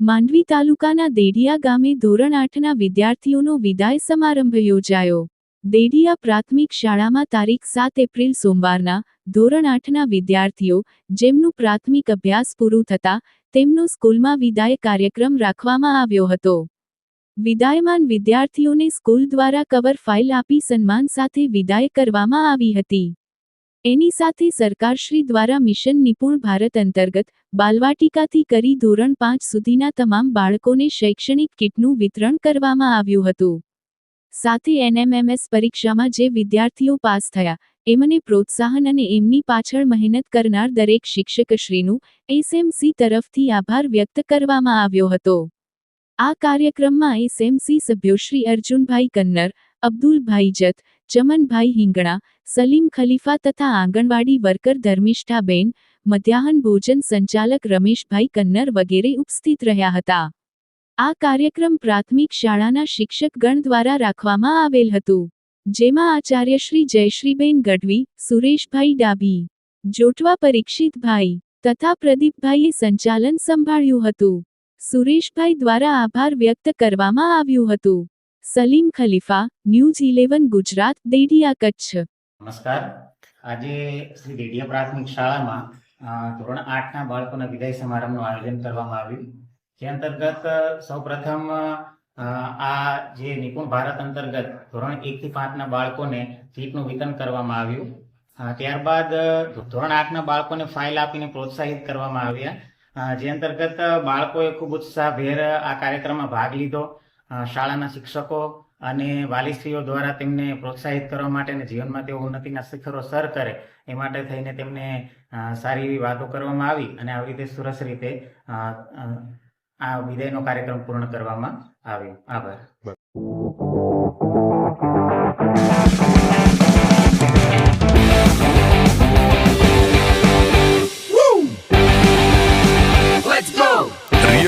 માંડવી તાલુકાના દેડિયા ગામે ધોરણ આઠના વિદ્યાર્થીઓનો વિદાય સમારંભ યોજાયો. દેડિયા પ્રાથમિક શાળામાં તારીખ સાત એપ્રિલ સોમવારના ધોરણ આઠના વિદ્યાર્થીઓ જેમનું પ્રાથમિક અભ્યાસ પૂરું થતા તેમનો સ્કૂલમાં વિદાય કાર્યક્રમ રાખવામાં આવ્યો હતો. વિદાયમાન વિદ્યાર્થીઓને સ્કૂલ દ્વારા કવર ફાઇલ આપી સન્માન સાથે વિદાય કરવામાં આવી હતી. એની સાથે સરકારશ્રી દ્વારા મિશન નિપુણ ભારત અંતર્ગત બાલવાટિકાથી કરી ધોરણ પાંચ સુધીના તમામ બાળકોને શૈક્ષણિક કીટનું વિતરણ કરવામાં આવ્યું હતું. સાથે એનએમએમએસ પરીક્ષામાં જે વિદ્યાર્થીઓ પાસ થયા, એમને પ્રોત્સાહન અને એમની પાછળ મહેનત કરનાર દરેક શિક્ષકશ્રીનું એસએમસી તરફથી આભાર વ્યક્ત કરવામાં આવ્યો હતો. આ કાર્યક્રમમાં એસએમસી સભ્યો શ્રી અર્જુનભાઈ કન્નર, અબ્દુલભાઈ જત, ચમનભાઈ હિંગણા, સલીમ ખલીફા તથા આંગણવાડી વર્કર ધર્મિષ્ઠાબેન, મધ્યાહન ભોજન સંચાલક રમેશભાઈ કન્નર વગેરે ઉપસ્થિત રહ્યા હતા. આ કાર્યક્રમ પ્રાથમિક શાળાના શિક્ષકગણ દ્વારા રાખવામાં આવેલ હતું. જેમાં આચાર્ય શ્રી જયશ્રીબેન ગઢવી, સુરેશભાઈ ડાભી, જોટવા પરીક્ષિતભાઈ તથા પ્રદીપભાઈએ સંચાલન સંભાળ્યું હતું. સુરેશભાઈ દ્વારા આભાર વ્યક્ત કરવામાં આવ્યું હતું. Salim Khalifa, News Eleven Gujarat, Dediya Kutch. નમસ્કાર. આજે શ્રી દેડિયા પ્રાથમિક શાળામાં ધોરણ આઠના બાળકોના વિદાય સમારંભનું આયોજન કરવામાં આવ્યું. જે અંતર્ગત સૌપ્રથમ આ જે નિપુણ ભારત અંતર્ગત ધોરણ એક થી પાંચના બાળકોને કીટનું વિતરણ કરવામાં આવ્યું. ત્યારબાદ ધોરણ આઠના બાળકોને ફાઇલ આપીને પ્રોત્સાહિત કરવામાં આવ્યા. જે અંતર્ગત બાળકોએ ખૂબ ઉત્સાહભેર આ કાર્યક્રમમાં ભાગ લીધો. શાળાના શિક્ષકો અને વાલીશ્રીઓ દ્વારા તેમને પ્રોત્સાહિત કરવા માટે અને જીવનમાં તેઓ ઉન્નતિના શિખરો સર કરે એ માટે થઈને તેમને સારી એવી વાતો કરવામાં આવી અને આવી રીતે સરસ રીતે આ વિદાયનો કાર્યક્રમ પૂર્ણ કરવામાં આવ્યો. આભાર.